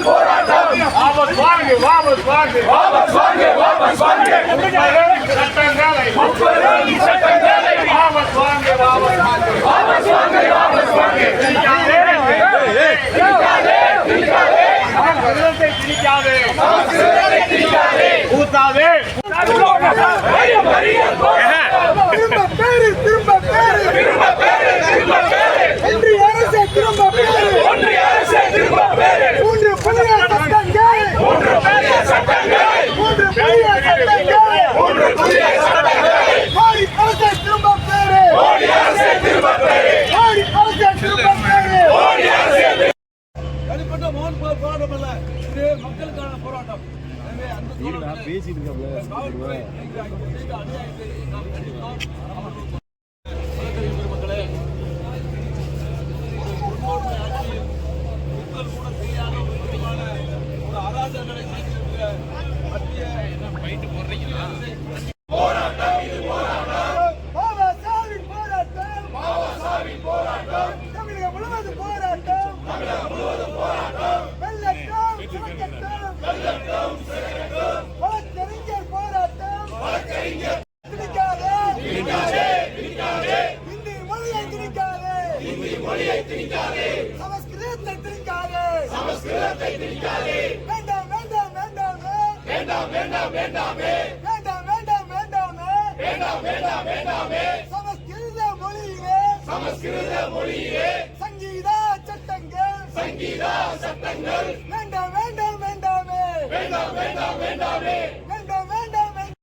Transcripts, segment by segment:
போராட்டம் வாபஸ் வாங்கு வாபஸ் வாங்கு வாபஸ் வாங்கு வாபஸ் வாங்கு சட்டங்களை சட்டங்களை வாபஸ் வாங்கு வாபஸ் வாங்கு வாபஸ் வாங்கு வாபஸ் வாங்கு திணிக்காதே திணிக்காதே திணிக்காதே சமஸ்கிருதத்தை திணிக்காதே சமஸ்கிருதத்தை திணிக்காதே ஊத்தாதே ரயில் மறியல் போராட்டம் திரும்ப பேரு திரும்ப பேரு திரும்ப பேரு திரும்ப பேரு ஒன்றிய அரசு திரும்ப பேரு ஒன்றிய அரசு திரும்ப பேரு மூன்று புதிய சட்டங்கள். மூன்று பெரிய தமிழகம் முழுவதும் போராட்டம். தமிழகம் முழுவதும் போராட்டம். திணிக்காதே சமஸ்கிருதத்தை திணிக்காதே சமஸ்கிருதத்தை திணிக்காதே வேண்டாம் வேண்டாம் வேண்டாமே வேண்டாம் வேண்டாம் வேண்டாமே வேண்டாம் வேண்டாம் வேண்டாமே வேண்டாம் வேண்டாம் வேண்டாமே சமஸ்கிருத மொழியிலே சமஸ்கிருத மொழியிலே சங்கீதா சட்டங்கள் சங்கீதா சட்டங்கள் வேண்டாம் வேண்டாம் வேண்டாமே வேண்டாம் வேண்டாம் வேண்டாமே வேண்டாம் வேண்டாம் வேண்டாம்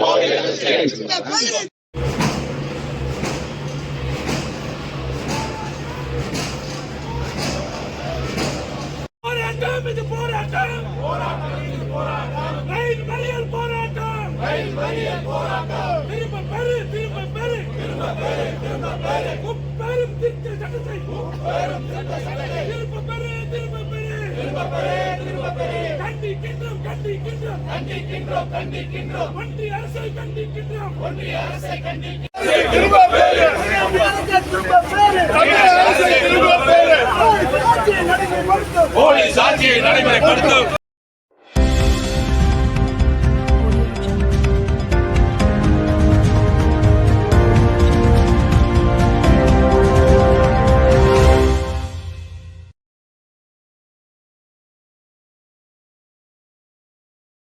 போராட்டம் இது போராட்டம். ரயில் மறியல் போராட்டம். ரயில் மறியல் போராட்டம் திரும்ப பெரு திரும்ப பெரு திரும்ப பெரு திரும்ப பெரு முப்பெரும் திருத்த சட்டத்தை முப்பெரும் திருத்த சட்டத்தை திரும்ப பெரு திரும்ப பெரு திரும்ப பெரு திரும்ப பெரு கண்டிக்கின்றோம் கண்டிக்கின்றோம் கண்டிக்கின்றோம் கண்டிக்கின்றோம் ஒன்றிய அரசை கண்டிக்கின்றோம் ஒன்றிய அரசை கண்டிக்கின்றோம் திரும்ப பெரு திரும்ப பெரு தமிழக அரசை திரும்ப பேரு நடைமுறைப்படுத்தும் போலீஸ் ஆட்சியை நடைமுறைப்படுத்தும்.